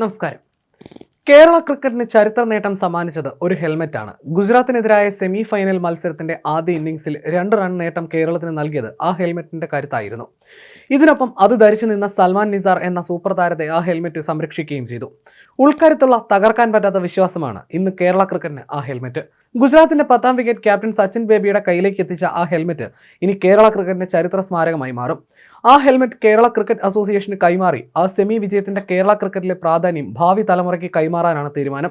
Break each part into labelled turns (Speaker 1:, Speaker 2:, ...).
Speaker 1: നമസ്കാരം. കേരള ക്രിക്കറ്റിന് ചരിത്ര നേട്ടം സമ്മാനിച്ചത് ഒരു ഹെൽമെറ്റാണ്. ഗുജറാത്തിനെതിരായ സെമി ഫൈനൽ മത്സരത്തിന്റെ ആദ്യ ഇന്നിംഗ്സിൽ രണ്ട് റൺ നേട്ടം കേരളത്തിന് നൽകിയത് ആ ഹെൽമെറ്റിന്റെ കരുത്തായിരുന്നു. ഇതിനൊപ്പം അത് ധരിച്ചു നിന്ന സൽമാൻ നിസാർ എന്ന സൂപ്പർ താരത്തെ ആ ഹെൽമെറ്റ് സംരക്ഷിക്കുകയും ചെയ്തു. ഉൾക്കരുത്തുള്ള തകർക്കാൻ പറ്റാത്ത വിശ്വാസമാണ് ഇന്ന് കേരള ക്രിക്കറ്റിന് ആ ഹെൽമെറ്റ്. ഗുജറാത്തിന്റെ പത്താം വിക്കറ്റ് ക്യാപ്റ്റൻ സച്ചിൻ ബേബിയുടെ കയ്യിലേക്ക് എത്തിച്ച ആ ഹെൽമെറ്റ് ഇനി കേരള ക്രിക്കറ്റിന്റെ ചരിത്ര സ്മാരകമായി മാറും. ആ ഹെൽമെറ്റ് കേരള ക്രിക്കറ്റ് അസോസിയേഷന് കൈമാറി. ആ സെമി വിജയത്തിന്റെ കേരള ക്രിക്കറ്റിലെ പ്രാധാന്യം ഭാവി തലമുറയ്ക്ക് കൈമാറാനാണ് തീരുമാനം.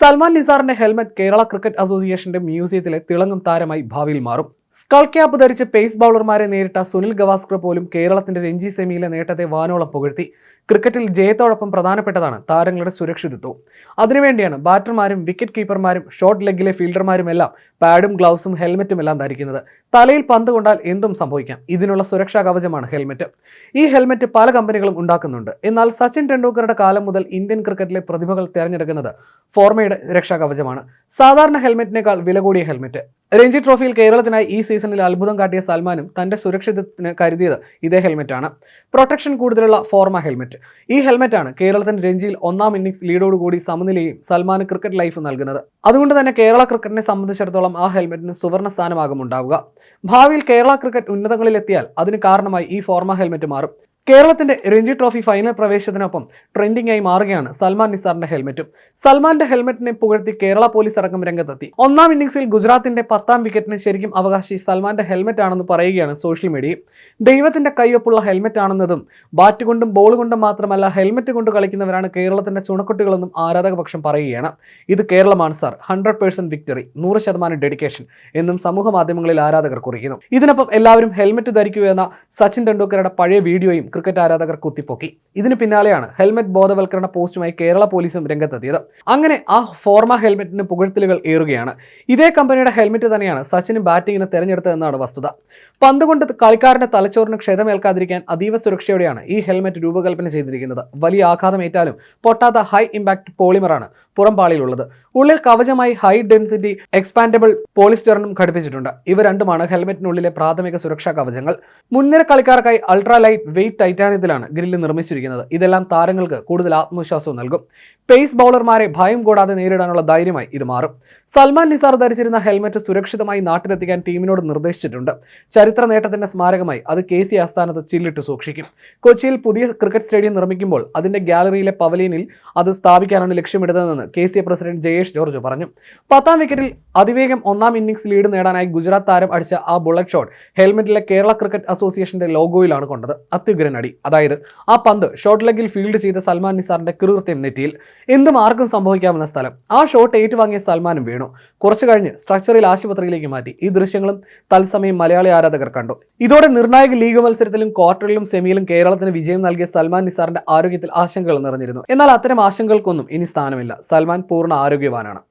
Speaker 1: സൽമാൻ നിസാറിന്റെ ഹെൽമെറ്റ് കേരള ക്രിക്കറ്റ് അസോസിയേഷന്റെ മ്യൂസിയത്തിലെ തിളങ്ങും താരമായി ഭാവിയിൽ മാറും. സ്കൾ ക്യാപ്പ് ധരിച്ച് പേസ് ബൗളർമാരെ നേരിട്ട സുനിൽ ഗവാസ്കർ പോലും കേരളത്തിന്റെ രഞ്ജി സെമിയിലെ നേട്ടത്തെ വാനോളം പുകഴ്ത്തി. ക്രിക്കറ്റിൽ ജയത്തോടൊപ്പം പ്രധാനപ്പെട്ടതാണ് താരങ്ങളുടെ സുരക്ഷിതത്വം. അതിനുവേണ്ടിയാണ് ബാറ്റർമാരും വിക്കറ്റ് കീപ്പർമാരും ഷോർട്ട് ലെഗിലെ ഫീൽഡർമാരുമെല്ലാം പാഡും ഗ്ലൗസും ഹെൽമെറ്റും എല്ലാം ധരിക്കുന്നത്. തലയിൽ പന്ത് കൊണ്ടാൽ എന്തും സംഭവിക്കാം. ഇതിനുള്ള സുരക്ഷാ കവചമാണ് ഹെൽമെറ്റ്. ഈ ഹെൽമെറ്റ് പല കമ്പനികളും ഉണ്ടാക്കുന്നുണ്ട്. എന്നാൽ സച്ചിൻ ടെണ്ടുൽക്കറുടെ കാലം മുതൽ ഇന്ത്യൻ ക്രിക്കറ്റിലെ പ്രതിഭകൾ തിരഞ്ഞെടുക്കുന്നത് ഫോർമയുടെ രക്ഷാ കവചമാണ്. സാധാരണ ഹെൽമെറ്റിനേക്കാൾ വില കൂടിയ ഹെൽമെറ്റ്. രഞ്ജി ട്രോഫിയിൽ കേരളത്തിനായി ഈ സീസണിൽ അത്ഭുതം കാട്ടിയ സൽമാനും തന്റെ സുരക്ഷിതത്തിന് കരുതിയത് ഇതേ ഹെൽമെറ്റാണ്. പ്രൊട്ടക്ഷൻ കൂടുതലുള്ള ഫോർമ ഹെൽമെറ്റ്. ഈ ഹെൽമെറ്റാണ് കേരളത്തിന് രഞ്ജിയിൽ ഒന്നാം ഇന്നിംഗ്സ് ലീഡോടുകൂടി സമനിലയും സൽമാന് ക്രിക്കറ്റ് ലൈഫ് നൽകുന്നത്. അതുകൊണ്ട് തന്നെ കേരള ക്രിക്കറ്റിനെ സംബന്ധിച്ചിടത്തോളം ആ ഹെൽമെറ്റിന് സുവർണ സ്ഥാനമാകും ഉണ്ടാവുക. ഭാവിയിൽ കേരള ക്രിക്കറ്റ് ഉന്നതങ്ങളിലെത്തിയാൽ അതിന് കാരണമായി ഈ ഫോർമ ഹെൽമെറ്റ് മാറും. കേരളത്തിന്റെ രഞ്ജി ട്രോഫി ഫൈനൽ പ്രവേശനത്തിനൊപ്പം ട്രെൻഡിംഗ് ആയി മാറുകയാണ് സൽമാൻ നിസാറിന്റെ ഹെൽമെറ്റും. സൽമാന്റെ ഹെൽമെറ്റിനെ പുകഴ്ത്തി കേരള പോലീസ് അടക്കം രംഗത്തെത്തി. ഒന്നാം ഇന്നിംഗ്സിൽ ഗുജറാത്തിന്റെ പത്താം വിക്കറ്റിന് ശരിക്കും അവകാശി സൽമാന്റെ ഹെൽമെറ്റ് ആണെന്ന് പറയുകയാണ് സോഷ്യൽ മീഡിയയിൽ ദൈവത്തിന്റെ കയ്യൊപ്പുള്ള ഹെൽമെറ്റ് ആണെന്നതും ബാറ്റ് കൊണ്ടും ബോൾ കൊണ്ടും മാത്രമല്ല ഹെൽമെറ്റ് കൊണ്ട് കളിക്കുന്നവരാണ് കേരളത്തിന്റെ ചുണക്കുട്ടികളെന്നും ആരാധകപക്ഷം പറയുകയാണ്. ഇത് കേരളമാണ് സാർ ഹൺഡ്രഡ് പേഴ്സെന്റ് വിക്ടറി നൂറ് ശതമാനം ഡെഡിക്കേഷൻ എന്നും സമൂഹ മാധ്യമങ്ങളിൽ ആരാധകർ കുറിക്കുന്നു. ഇതിനൊപ്പം എല്ലാവരും ഹെൽമെറ്റ് ധരിക്കൂ എന്ന സച്ചിൻ ടെണ്ടുൽക്കറുടെ പഴയ വീഡിയോയും ക്രിക്കറ്റ് ആരാധകർ കുത്തിപ്പൊക്കി. ഇതിന് പിന്നാലെയാണ് ഹെൽമെറ്റ് ബോധവൽക്കരണ പോസ്റ്റുമായി കേരള പോലീസും രംഗത്തെത്തിയത്. അങ്ങനെ ആ ഫോർമ ഹെൽമെറ്റിന് പുകഴ്ത്തലുകൾ ഏറുകയാണ്. ഇതേ കമ്പനിയുടെ ഹെൽമെറ്റ് തന്നെയാണ് സച്ചിന് ബാറ്റിങ്ങിന് തെരഞ്ഞെടുത്തതെന്നാണ് വസ്തുത. പന്തുകൊണ്ട് കളിക്കാരന്റെ തലച്ചോറിന് ക്ഷതമേൽക്കാതിരിക്കാൻ അതീവ സുരക്ഷയോടെയാണ് ഈ ഹെൽമെറ്റ് രൂപകൽപ്പന ചെയ്തിരിക്കുന്നത്. വലിയ ആഘാതമേറ്റാലും പൊട്ടാത്ത ഹൈ ഇമ്പാക്ട് പോളിമറാണ് പുറംപാളിയിലുള്ളത്. ഉള്ളിൽ കവചമായി ഹൈ ഡെൻസിറ്റി എക്സ്പാൻഡബിൾ പോളിസ്റ്ററിനും ഘടിപ്പിച്ചിട്ടുണ്ട്. ഇവ രണ്ടുമാണ് ഹെൽമെറ്റിനുള്ളിലെ പ്രാഥമിക സുരക്ഷാ കവചങ്ങൾ. മുൻനിര കളിക്കാർക്കായി അൾട്രാ ലൈറ്റ് വെയിറ്റ് ടൈറ്റാനിയത്തിലാണ് ഗ്രില്ല് നിർമ്മിച്ചിരിക്കുന്നത്. ഇതെല്ലാം താരങ്ങൾക്ക് കൂടുതൽ ആത്മവിശ്വാസവും നൽകും. പേസ് ബൗളർമാരെ ഭയം കൂടാതെ നേരിടാനുള്ള ധൈര്യമായി ഇത് മാറും. സൽമാൻ നിസാർ ധരിച്ചിരുന്ന ഹെൽമെറ്റ് സുരക്ഷിതമായി നാട്ടിലെത്തിക്കാൻ ടീമിനോട് നിർദ്ദേശിച്ചിട്ടുണ്ട്. ചരിത്ര നേട്ടത്തിന്റെ സ്മാരകമായി അത് കെ സി ആസ്ഥാനത്ത് ചില്ലിട്ട് സൂക്ഷിക്കും. കൊച്ചിയിൽ പുതിയ ക്രിക്കറ്റ് സ്റ്റേഡിയം നിർമ്മിക്കുമ്പോൾ അതിന്റെ ഗാലറിയിലെ പവലിയനിൽ അത് സ്ഥാപിക്കാനാണ് ലക്ഷ്യമിടുന്നതെന്ന് K C president Jayesh George പറഞ്ഞു. പത്താം വിക്കറ്റിൽ അതിവേഗം ഒന്നാം ഇന്നിംഗ്സ് ലീഡ് നേടാനായി ഗുജറാത്ത് താരം അടിച്ച ആ ബുള്ളറ്റ് ഷോട്ട് ഹെൽമെറ്റിലെ കേരള ക്രിക്കറ്റ് അസോസിയേഷന്റെ ലോഗോയിലാണ് കൊണ്ടത്. അത്യുഗ്രൻ അടി അതായത് ആ പന്ത് ഷോർട്ട് ലെഗിൽ ഫീൽഡ് ചെയ്ത സൽമാൻ നിസാറിന്റെ കൃത്യം നെറ്റിയിൽ എന്തും ആർക്കും സംഭവിക്കാവുന്ന സ്ഥലം. ആ ഷോട്ട് ഏറ്റുവാങ്ങിയ സൽമാനും വീണു. കുറച്ചു കഴിഞ്ഞ് സ്ട്രക്ചറിൽ ആശുപത്രിയിലേക്ക് മാറ്റി. ഈ ദൃശ്യങ്ങളും തത്സമയം മലയാളി ആരാധകർ കണ്ടു. ഇതോടെ നിർണായക ലീഗ് മത്സരത്തിലും ക്വാർട്ടറിലും സെമിയിലും കേരളത്തിന് വിജയം നൽകിയ സൽമാൻ നിസാറിന്റെ ആരോഗ്യത്തിൽ ആശങ്കകൾ നിറഞ്ഞിരുന്നു. എന്നാൽ അത്തരം ആശങ്കകൾക്കൊന്നും ഇനി സ്ഥാനമില്ല. സൽമാൻ പൂർണ ആരോഗ്യവാനാണ്.